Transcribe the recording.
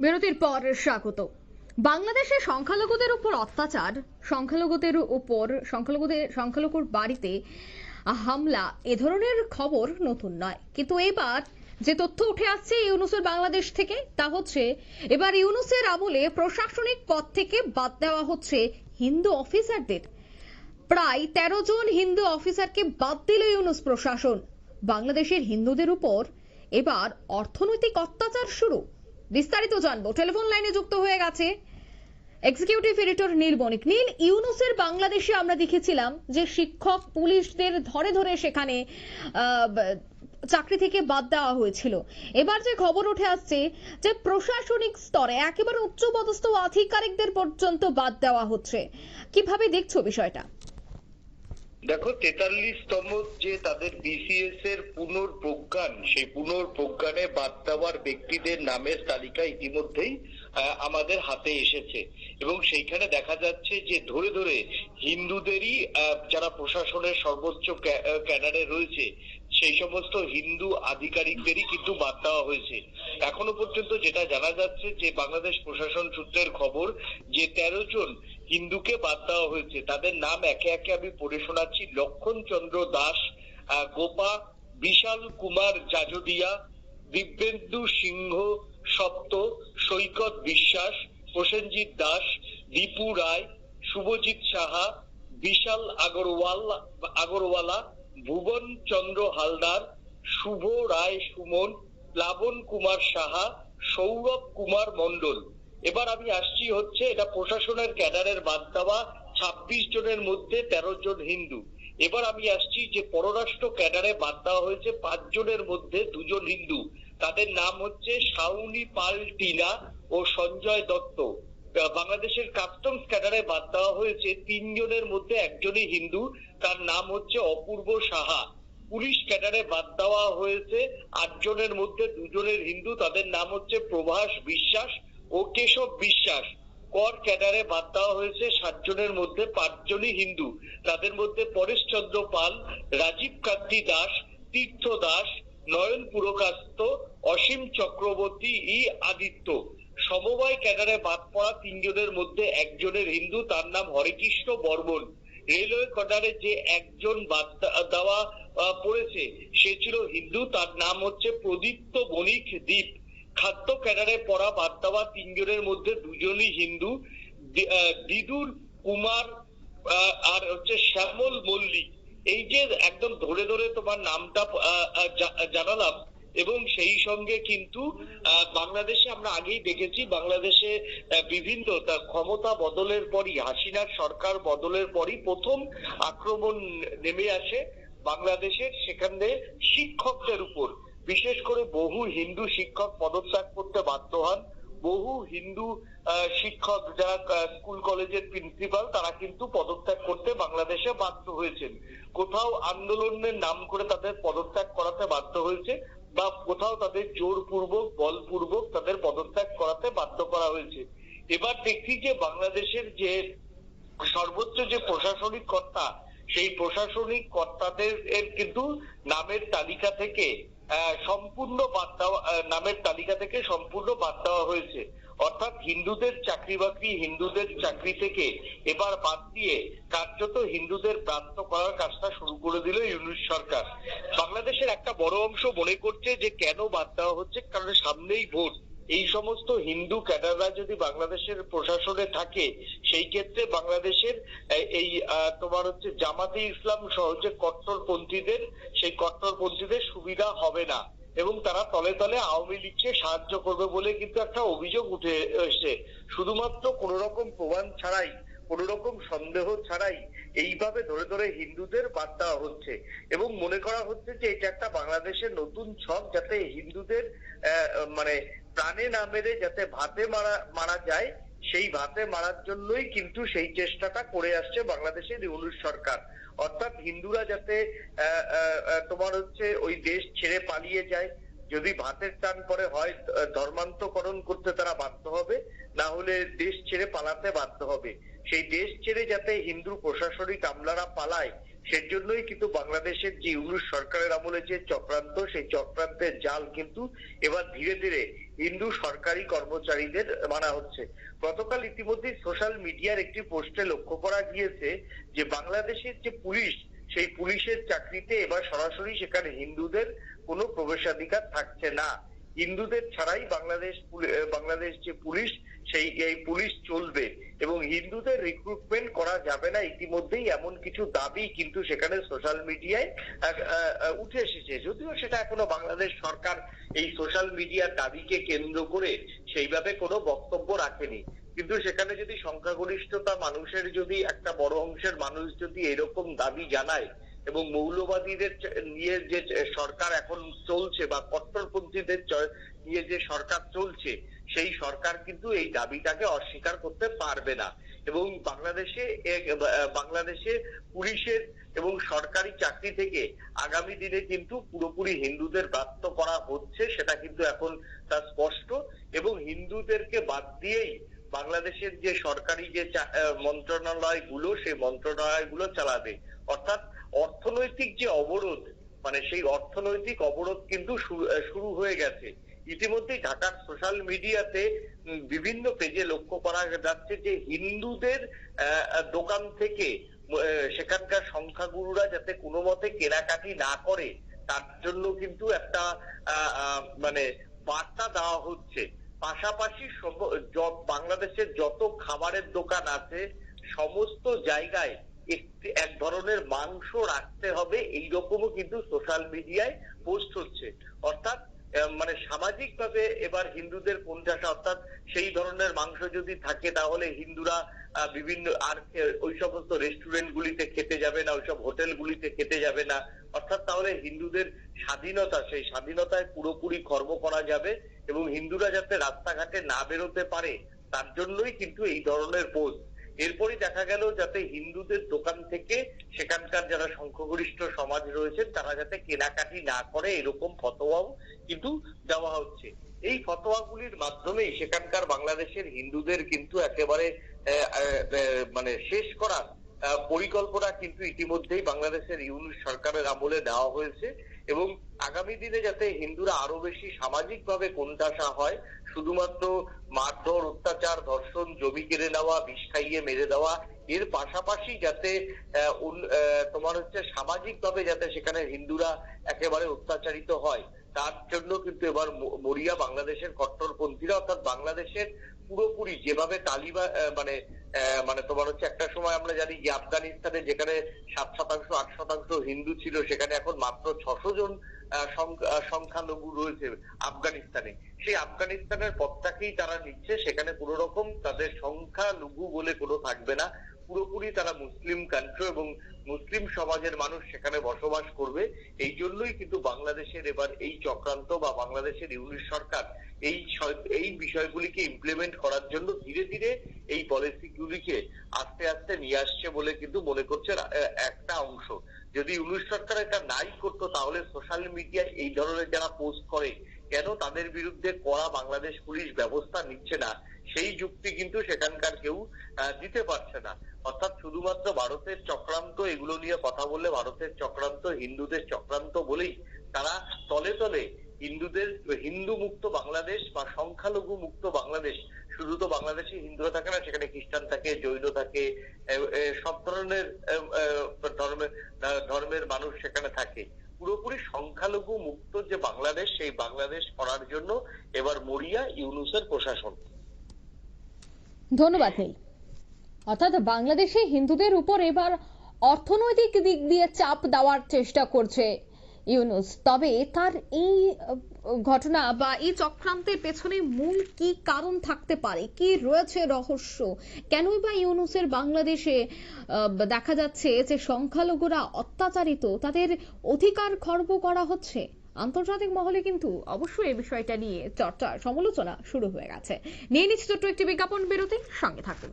বিরতির পর স্বাগত। বাংলাদেশে সংখ্যালঘুদের উপর অত্যাচার, সংখ্যালঘুদের উপর, সংখ্যালঘুদের, সংখ্যালঘুর বাড়িতে হামলা, এ ধরনের খবর নতুন নয়। কিন্তু এবার যে তথ্য উঠে আসছে ইউনুসের বাংলাদেশ থেকে, তা হচ্ছে, এবার ইউনুসের আমলে প্রশাসনিক পদ থেকে বাদ দেওয়া হচ্ছে হিন্দু অফিসারদের। প্রায় তেরো জন হিন্দু অফিসারকে বাদ দিল ইউনুস প্রশাসন। বাংলাদেশের হিন্দুদের উপর এবার অর্থনৈতিক অত্যাচার শুরু। বিস্তারিত জানব। টেলিফোন লাইনে যুক্ত হয়ে গেছে এক্সিকিউটিভ এডিটর নীল বণিক। নীল, ইউনুসের বাংলাদেশে আমরা দেখেছিলাম যে শিক্ষক পুলিশদের ধরে ধরে সেখানে চাকরি থেকে বাদ দেওয়া হয়েছিল। এবার যে খবর উঠে আসছে যে প্রশাসনিক স্তরে একেবারে উচ্চপদস্থ আধিকারিকদের পর্যন্ত বাদ দেওয়া হচ্ছে। কীভাবে দেখছ বিষয়টা? দেখো, তেতাল্লিশতম যে তাদের বিসিএস এর পুনর্প্রজ্ঞান সেই পুনর্প্রজ্ঞানে বাদ দেওয়ার ব্যক্তিদের নামের তালিকা ইতিমধ্যেই আমাদের হাতে এসেছে। এবং সেইখানে দেখা যাচ্ছে যে, ধরে ধরে হিন্দুদেরই যারা প্রশাসনের সর্বোচ্চ ক্যাডারে রয়েছে, সেই সমস্ত হিন্দু আধিকারিকদেরই কিন্তু বাদ দেওয়া হয়েছে। এখনও পর্যন্ত যেটা জানা যাচ্ছে যে, বাংলাদেশ প্রশাসন সূত্রের খবর যে, তেরো জন হিন্দুকে বাদ দেওয়া হয়েছে। তাদের নাম একে একে আমি পড়ে শোনাচ্ছি। লক্ষণ চন্দ্র দাস গোপা বিশাল কুমার জাজদিয়া, দিব্যেন্দু সিংহ, সপ্ত, সৈকত বিশ্বাস, প্রসেনজিৎ দাস, দীপু রায়, শুভজিৎ সাহা, বিশাল আগরওয়াল, আগরওয়ালা, ভুবন চন্দ্র হালদার, শুভ রায় সুমন, প্লাবন কুমার সাহা, সৌরভ কুমার মণ্ডল। এবার আমি আসছি হচ্ছে এটা প্রশাসনের ক্যাডারের বাদ দেওয়া ছাব্বিশ জনের মধ্যে তেরো জন হিন্দু। এবার আমি আসছি যে পররাষ্ট্র ক্যাডারে বাদ দেওয়া হয়েছে পাঁচ জনের মধ্যে দুজন হিন্দু। তাদের নাম হচ্ছে শাউনি পাল টিনা ও সঞ্জয় দত্ত। বাংলাদেশের কাস্টমস ক্যাডারে বাদ দেওয়া হয়েছে তিনজনের মধ্যে একজনই হিন্দু, তার নাম হচ্ছে অপূর্ব সাহা। পুলিশ ক্যাডারে বাদ দেওয়া হয়েছে আটজনের মধ্যে দুজনের হিন্দু, তাদের নাম হচ্ছে প্রভাস বিশ্বাস ও কেশব বিশ্বাস। কর ক্যাডারে বাদ দেওয়া হয়েছে সাতজনের মধ্যে পাঁচজনই হিন্দু। তাদের মধ্যে পরেশচন্দ্র পাল, রাজীব কান্তি দাস, তীর্থ দাস, নয়ন পুরকাস্ত, অসীম চক্রবর্তী ই আদিত্য। সমবায় ক্যাডারে বাদ পড়া তিনজনের মধ্যে একজনের হিন্দু, তার নাম হরেকৃষ্ণ বর্মন। রেলওয়ে ক্যাডারে যে একজন বাদ দেওয়া পড়েছে, সে ছিল হিন্দু, তার নাম হচ্ছে প্রদীপ্ত বণিক দ্বীপ খাদ্য ক্যাডারে পড়া বাদ তিনজনের মধ্যে দুজনই হিন্দু। দিদুর, কুমার আর হচ্ছে শ্যামল মল্লিক। এই যে একদম ধরে ধরে তোমার নামটা জানালাম, এবং সেই সঙ্গে কিন্তু বাংলাদেশে আমরা আগেই দেখেছি, বাংলাদেশে বিভিন্ন তা ক্ষমতা বদলের পরই, হাসিনার সরকার বদলের পরই প্রথম আক্রমণ নেমে আসে বাংলাদেশের, সেখানে শিক্ষকদের উপর। বিশেষ করে বহু হিন্দু শিক্ষক পদত্যাগ করতে বাধ্য হন। বহু হিন্দু শিক্ষক যারা স্কুল কলেজের প্রিন্সিপাল, তারা কিন্তু পদত্যাগ করতে বাংলাদেশে বাধ্য হয়েছেন। কোথাও আন্দোলনের নাম করে তাদের পদত্যাগ করাতে বাধ্য হয়েছে বা কোথাও তাদের জোরপূর্বক, বলপূর্বক তাদের পদত্যাগ করাতে বাধ্য করা হয়েছে। এবার দেখছি যে বাংলাদেশের যে সর্বোচ্চ যে প্রশাসনিক কর্তা, সেই প্রশাসনিক কর্তাদের কিন্তু নামের তালিকা থেকে সম্পূর্ণ বাদ দেওয়া নামের তালিকা থেকে সম্পূর্ণ বাদ দেওয়া হয়েছে। অর্থাৎ হিন্দুদের চাকরি বাকরি, হিন্দুদের চাকরি থেকে এবার বাদ দিয়ে কার্যত হিন্দুদের প্রাপ্ত করার কাজটা শুরু করে দিল ইউনুস সরকার। বাংলাদেশের একটা বড় অংশ মনে করছে যে কেন বাদ দেওয়া হচ্ছে? কারণ সামনেই ভোট। এই সমস্ত হিন্দু ক্যাডাররা যদি বাংলাদেশের প্রশাসনে থাকে, সেই ক্ষেত্রে বাংলাদেশের এই তোমার হচ্ছে জামাতে ইসলাম সহ যে কট্টরপন্থীদের, সেই কট্টরপন্থীদের সুবিধা হবে না। এবং তারা তলে তলে আওয়ামী লীগকে সাহায্য করবে বলে কিন্তু একটা অভিযোগ উঠে এসেছে। শুধুমাত্র কোন রকম প্রমাণ ছাড়াই কোন রকম সন্দেহ ছাড়াই এইভাবে ধরে ধরে হিন্দুদের বাদ দেওয়া হচ্ছে। এবং মনে করা হচ্ছে যে এটা একটা বাংলাদেশের নতুন ছক যাতে হিন্দুদের মানে প্রাণে না মেরে যাতে ভাতে মারা মারা যায়, সেই ভাতে মারার জন্যই কিন্তু সেই চেষ্টাটা করে আসছে বাংলাদেশের ইউনুস সরকার। অর্থাৎ হিন্দুরা যাতে তোমার হচ্ছে ওই দেশ ছেড়ে পালিয়ে যায় যদি ভাতের টান পরে হয়, ধর্মান্তকরণ করতে তারা বাধ্য হবে, না হলে দেশ ছেড়ে পালাতে বাধ্য হবে। সেই দেশ ছেড়ে যাতে হিন্দু প্রশাসনিক আমলারা পালায়, সেজন্যই কিন্তু বাংলাদেশের যে ইউনুস সরকারের আমলে যে চক্রান্ত, সেই চক্রান্তের জাল কিন্তু এবার ধীরে ধীরে হিন্দু সরকারি কর্মচারীদের মানা হচ্ছে। গতকাল ইতিমধ্যে সোশ্যাল মিডিয়ার একটি পোস্টে লক্ষ্য করা গিয়েছে যে, বাংলাদেশের যে পুলিশ সেই পুলিশের চাকরিতে এবার সরাসরি সেখানে হিন্দুদের কোনো প্রবেশাধিকার থাকছে না। হিন্দুদের ছাড়াই বাংলাদেশ বাংলাদেশ যে পুলিশ, সেই, এই পুলিশ চলবে। এবং হিন্দুদের রিক্রুটমেন্ট করা যাবে না। ইতিমধ্যেই এমন কিছু দাবি কিন্তু সেখানে সোশ্যাল মিডিয়ায় উঠে এসেছে। যদিও সেটা এখনও বাংলাদেশ সরকার এই সোশ্যাল মিডিয়ার দাবিকে কেন্দ্র করে সেইভাবে কোনো বক্তব্য রাখেনি। কিন্তু সেখানে যদি সংখ্যাগরিষ্ঠতা মানুষের যদি একটা বড় অংশের মানুষ যদি এরকম দাবি জানায় এবং মৌলবাদীদের নিয়ে যে সরকার এখন চলছে বা কট্টরপন্থীদের নিয়ে যে সরকার চলছে সেই সরকার কিন্তু এই দাবিটাকে অস্বীকার করতে পারবে না। এবং বাংলাদেশে বাংলাদেশে পুলিশের এবং সরকারি চাকরি থেকে আগামী দিনে কিন্তু পুরোপুরি হিন্দুদের ব্রাত্য করা হচ্ছে সেটা কিন্তু এখন তা স্পষ্ট। এবং হিন্দুদেরকে বাদ দিয়েই বাংলাদেশের যে সরকারি যে আহ, মন্ত্রণালয়গুলো সেই মন্ত্রণালয়গুলো চালাবে। অর্থাৎ অর্থনৈতিক যে অবরোধ মানে সেই অর্থনৈতিক অবরোধ কিন্তু শুরু হয়ে গেছে। ইতিমধ্যেই ঢাকার সোশ্যাল মিডিয়াতে বিভিন্ন পেজে লক্ষ্য করা যাচ্ছে যে হিন্দুদের দোকান থেকে সেখানকার সংখ্যাগুরুরা যাতে কোনো মতে কেনাকাটি না করে, তার জন্য কিন্তু একটা মানে বার্তা দেওয়া হচ্ছে। পাশাপাশি বাংলাদেশের যত খাবারের দোকান আছে, সমস্ত জায়গায় একটি, এক ধরনের মাংস রাখতে হবে এই রকমও কিন্তু সোশ্যাল মিডিয়ায় পোস্ট হচ্ছে অর্থাৎ মানে সামাজিক ভাবে এবার হিন্দুদের কোণঠাসা, অর্থাৎ সেই ধরনের মাংস যদি থাকে, তাহলে হিন্দুরা বিভিন্ন আর ওই সমস্ত রেস্টুরেন্ট গুলিতে খেতে যাবে না, ওইসব হোটেল গুলিতে খেতে যাবে না। অর্থাৎ তাহলে হিন্দুদের স্বাধীনতা, সেই স্বাধীনতায় পুরোপুরি খর্ব করা যাবে এবং হিন্দুরা যাতে রাস্তাঘাটে না বেরোতে পারে, তার জন্যই কিন্তু এই ধরনের পোস্ট এরপরই দেখা গেল যাতে হিন্দুদের দোকান থেকে সেখানকার যারা সংখ্যাগরিষ্ঠ সমাজ রয়েছেন তারা যাতে কেনাকাটি না করে, এরকম ফতোয়াও কিন্তু দেওয়া হচ্ছে। এই ফতোয়াগুলির মাধ্যমেই সেখানকার বাংলাদেশের হিন্দুদের কিন্তু একেবারে মানে শেষ করার পরিকল্পনা কিন্তু ইতিমধ্যেই বাংলাদেশের ইউনিট সরকারের আমলে দেওয়া হয়েছে। এবং আগামী দিনে যাতে হিন্দুরা আরও বেশি সামাজিকভাবে কোণঠাসা হয় শুধুমাত্র মারধর, অত্যাচার, ধর্ষণ, জমি কেড়ে নেওয়া, বিষ খাইয়ে মেরে দেওয়া, এর পাশাপাশি যাতে তোমার হচ্ছে সামাজিক ভাবে যাতে সেখানে হিন্দুরা একেবারে অত্যাচারিত হয়, তার জন্য কিন্তু এবার মরিয়া বাংলাদেশের কট্টরপন্থীরা অর্থাৎ বাংলাদেশের পুরোপুরি যেভাবে তালিবান মানে মানে তোমার হচ্ছে একটা সময় আমরা জানি যে আফগানিস্তানে যেখানে সাত শতাংশ, আট শতাংশ হিন্দু ছিল, সেখানে এখন মাত্র ছশো জন সংখ্যালঘু রয়েছে আফগানিস্তানে। সেই আফগানিস্তানের পথটাকেই তারা নিচ্ছে, সেখানে কোন রকম তাদের সংখ্যালঘু বলে কোনো থাকবে না। পুরোপুরি তারা মুসলিম কান্ট্রি এবং মুসলিম সমাজের মানুষ সেখানে বসবাস করবে। এই জন্যই কিন্তু বাংলাদেশের এবার এই চক্রান্ত বা বাংলাদেশের ইউনিট সরকার এই এই বিষয়গুলিকে ইমপ্লিমেন্ট করার জন্য ধীরে ধীরে এই পলিসিগুলিকে আস্তে আস্তে নিয়ে আসছে বলে কিন্তু মনে করছে একটা অংশ। যদি ইউনিট সরকার এটা নাই করতো, তাহলে সোশ্যাল মিডিয়ায় এই ধরনের যারা পোস্ট করে, কেন তাদের বিরুদ্ধে কড়া বাংলাদেশ পুলিশ ব্যবস্থা নিচ্ছে না? সেই যুক্তি কিন্তু সেখানকার কেউ দিতে পারছে না। অর্থাৎ শুধুমাত্র ভারতের চক্রান্ত, এগুলো নিয়ে কথা বললে ভারতের চক্রান্ত, হিন্দুদের চক্রান্ত বলেই তারা তলে তলে হিন্দুদের, হিন্দু মুক্ত বাংলাদেশ বা সংখ্যালঘু মুক্ত বাংলাদেশ, শুধু তো বাংলাদেশে হিন্দুরা থাকে না, সেখানে খ্রিস্টান থাকে, জৈন থাকে সব ধরনের ধর্মের ধর্মের মানুষ সেখানে থাকে। পুরোপুরি সংখ্যালঘু মুক্ত যে বাংলাদেশ, সেই বাংলাদেশ করার জন্য এবার মরিয়া ইউনুসের প্রশাসন। ধন্যবাদ, নীল। অর্থাৎ বাংলাদেশে হিন্দুদের উপর এবার অর্থনৈতিক দিক দিয়ে চাপ দেওয়ার চেষ্টা করছে ইউনুস। তবে তার এই ঘটনা বা এই চক্রান্তের পেছনে মূল কি কারণ থাকতে পারে? কি রয়েছে রহস্য? কেনই বা ইউনুসের বাংলাদেশে দেখা যাচ্ছে যে সংখ্যালঘুরা অত্যাচারিত, তাদের অধিকার খর্ব করা হচ্ছে? আন্তর্জাতিক মহলে কিন্তু অবশ্যই এই বিষয়টা নিয়ে চর্চা সমালোচনা শুরু হয়ে গেছে। নিয়ে নিচ্ছি ছোট্ট একটি বিজ্ঞাপন বিরতি সঙ্গে থাকুন।